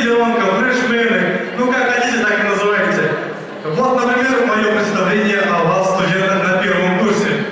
зеленка, фрешмены, ну как хотите, так и называйте. Вот, например, мое представление о вас, студентах, на первом курсе.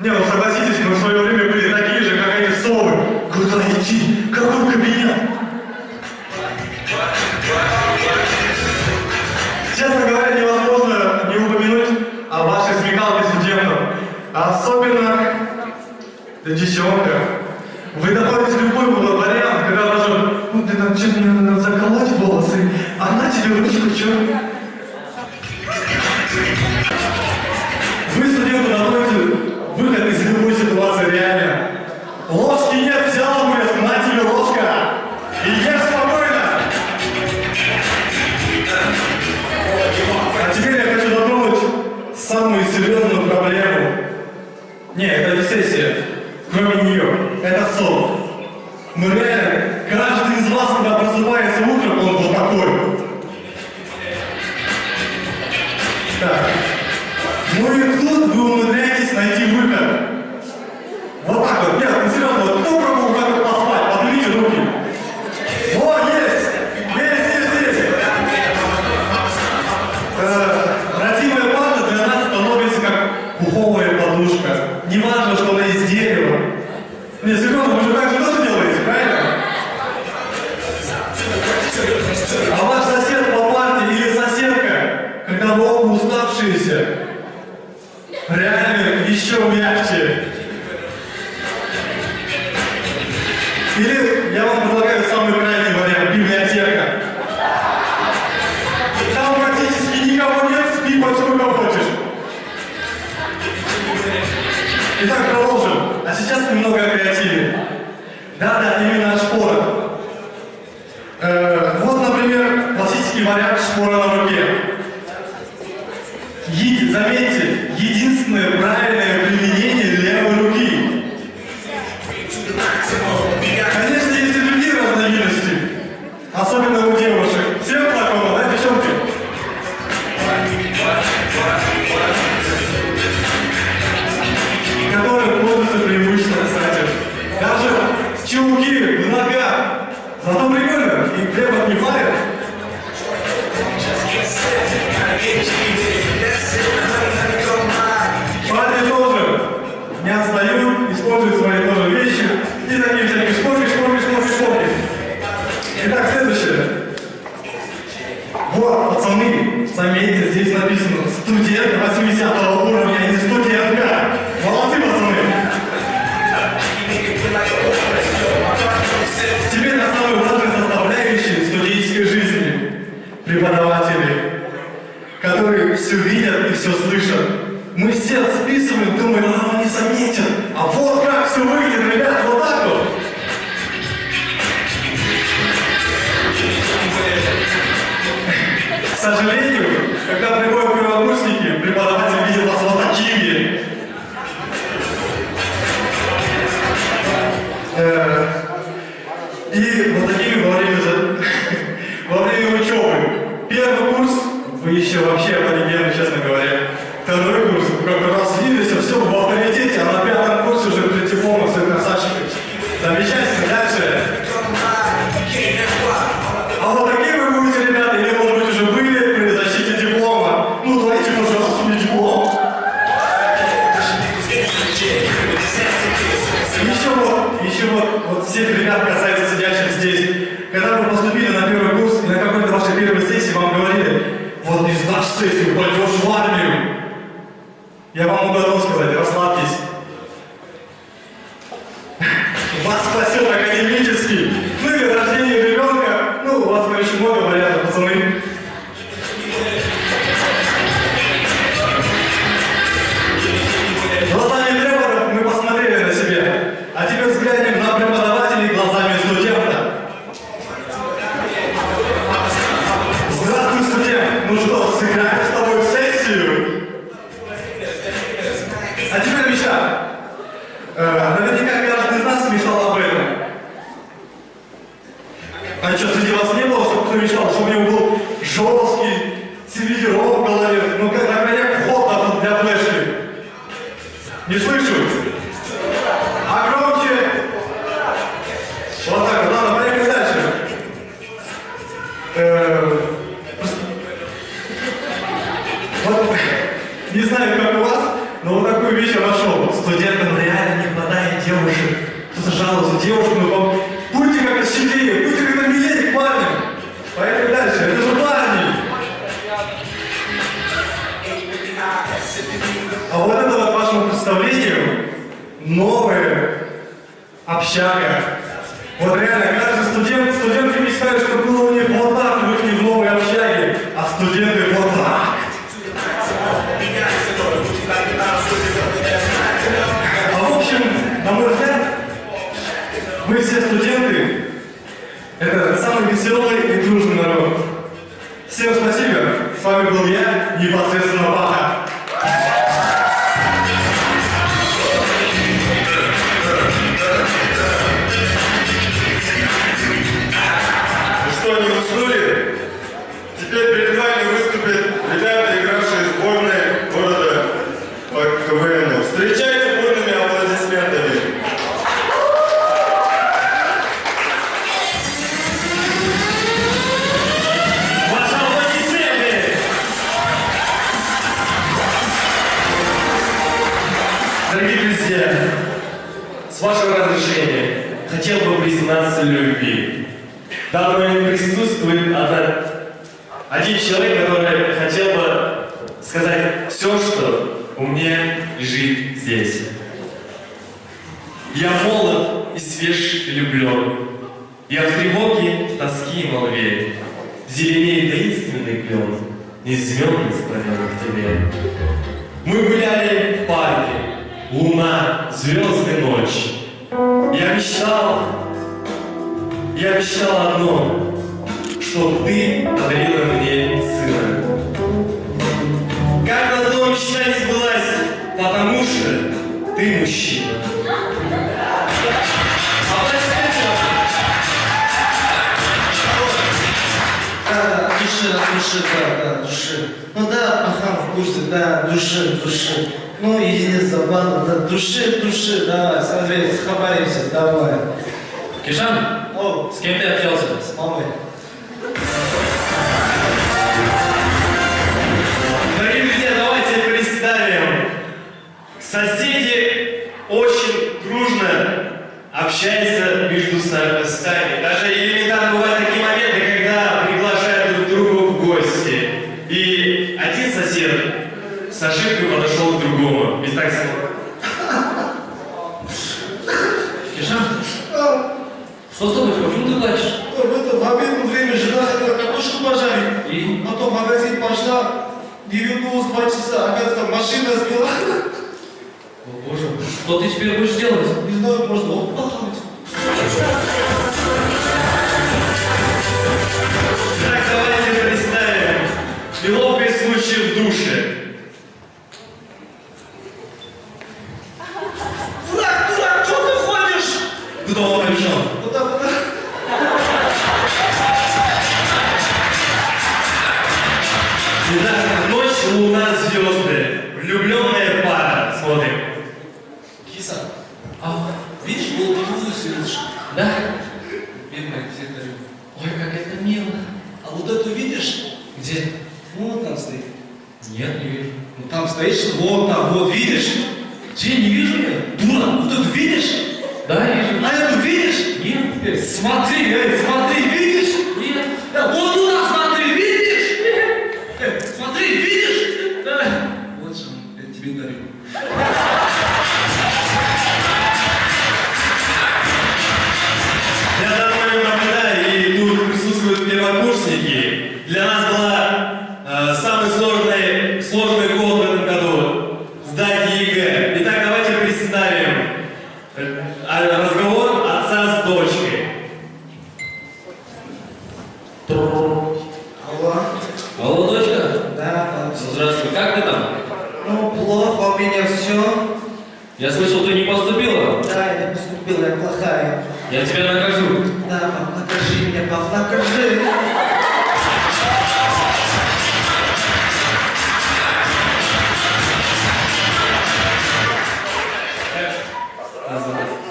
Не, ну согласитесь, мы в свое время были такие же, как эти совы. Куда идти? Какой кабинет? Честно говоря, невозможно не упомянуть о вашей смекалке студентов. Особенно девчонка. Вы доходите любой вариант, когда даже, ну ты там что-то мне надо заколоть волосы, а на Так. Ну и тут вы умудряетесь найти выход. Вот так вот. Нет, ну серьезно, вот кто пробовал как реально еще мягче. Все выглядит, ребят, вот так вот. К сожалению, когда приходят первокурсники, преподаватель видит вас вот такими. Э, И вот такими во время, во время учебы. Первый курс, вы еще вообще аборигены, честно говоря. Второй курс, как раз видите, все в авторитете, Дальше. А вот такие вы будете, ребята, или, может уже были при защите диплома. Ну, давайте, пожалуйста, мне диплом. Еще вот, еще вот, вот всех ребят касается сидящих здесь. Когда вы поступили на первый курс и на какой-то вашей первой сессии вам говорили, вот не сдашь сессию, пойдешь в армию. Я вам могу одно сказать, его замечал, что у него был жесткий цивилизирован в голове. Ну как, например, вход надо для флешки. Не слышу? А громче? Вот так, ладно, поехали дальше. Э, вот, не знаю, как у вас, но вот такую вещь я нашел. Студентам реально не хватает девушек. Кто-то жалуется, девушку мы новая общага. Вот реально, каждый студент, студенты мечтают, чтобы было у них вот так, в их новой общаге, а студенты вот так. А в общем, на мой взгляд, мы все студенты, это самый веселый и дружный народ. Всем спасибо, с вами был я, непосредственно Баха. Друзья, с вашего разрешения хотел бы признаться в любви. Давно не присутствует одна- один человек, который хотел бы сказать все, что у меня лежит здесь. Я молод и свеж и влюблен. Я в тревоге, в тоске и молве. Зеленеет таинственный клен, Неизменный склонен к тебе. Мы гуляли в луна, звезды, ночь. Я мечтал, я мечтал одно, чтоб ты подарила мне сына. Как назло мечта не сбылась, потому что ты мужчина. Аплодисменты. Да, души, души, да, да, души. Ну да, ага, в курсе, да, души, души. Ну, единица забавно, да, души, души, давай, смотри, схабаримся, давай. Кишан, О, с кем ты общался? с мамой. Дорогие друзья, давайте представим. Соседи очень дружно общаются между сами. Даже элементарно бывают такие моменты, когда приглашают друг друга в гости. И один сосед с ошибкой подошел к другому. Ведь так сказал. Кишан, что с тобой? Почему ты плачешь? В это в обедное время жена хотела картошку пожарить. И? Потом в магазин пошла, не вернулась два часа, оказывается, машина сбила. О боже, что ты теперь будешь делать? Не знаю, можно отдохнуть. Так, давайте представим неловкий случай в душе. Куда, куда? Итак, ночь, луна, звезды. Влюбленная пара. Смотрим. Киса, а видишь, болтовую сидишь? Да? Бедная секретарь. Ой, как это мило. А вот эту видишь? Где? Вон там стоит. Нет, не вижу. Ну там стоишь, вот там, вот видишь? Где, не вижу я? Дура, вот эту видишь? Да, вижу. А эту видишь? Нет. Эй, смотри, эй, смотри, видишь? Нет. Да, все. Я слышал, ты не поступила. Да, я не поступила, я плохая. Я тебя накажу. Да, пап, накажи меня, пап, накажи.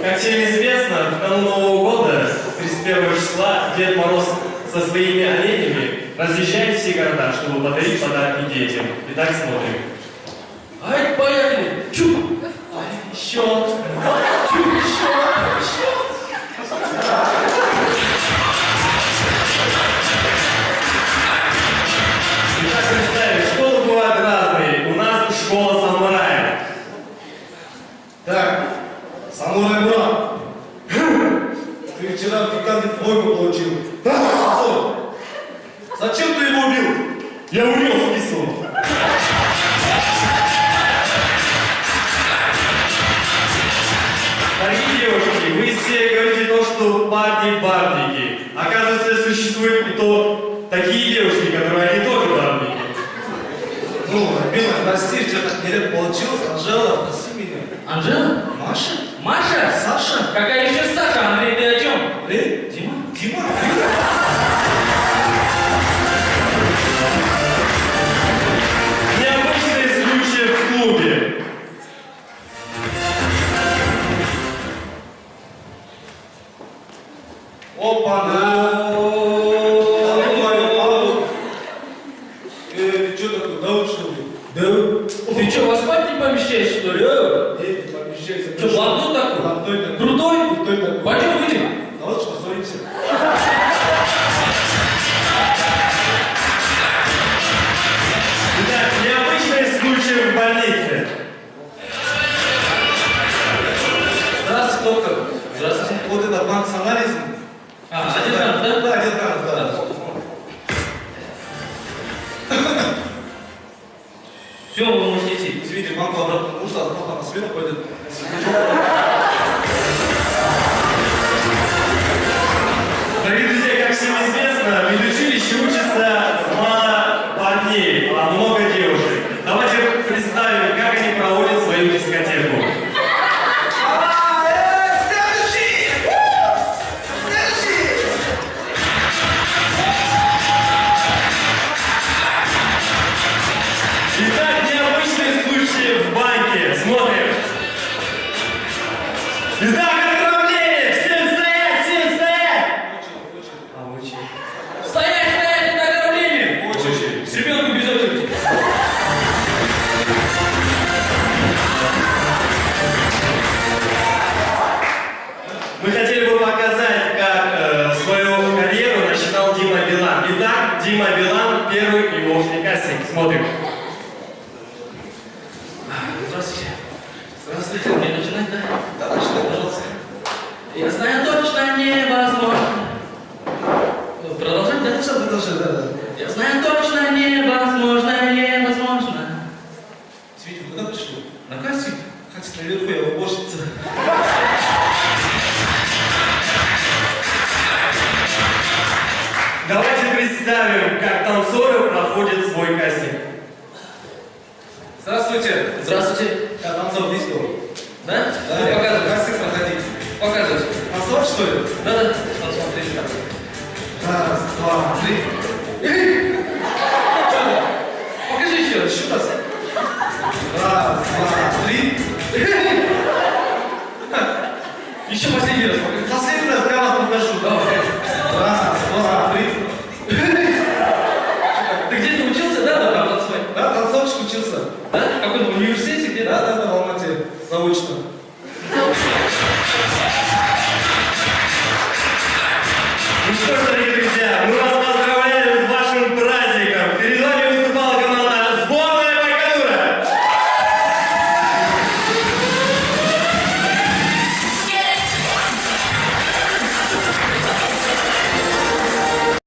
Как всем известно, в канун Нового года, 31 числа, Дед Мороз со своими оленями разъезжает все города, чтобы подарить подарки детям. Итак, смотрим. Ай, поехали! too short, not too short. бабники. Оказывается, существуют и то такие девушки, которые они тоже бабники. Ну, Мила, прости, что так нелепо получилось. Анжела, прости меня. Анжела? Маша? Маша? Саша? Какая еще Саша? Андрей, ты о чем? Э? Дима? Дима? Дима? доктор, здравствуйте. Вот этот банк с анализом. А, один раз, да? Да, один раз, да. Мы хотели бы показать, как э, свою карьеру начинал Дима Билан. Итак, Дима Билан, первый его в Смотрим. мой кастинг. Здравствуйте. Здравствуйте.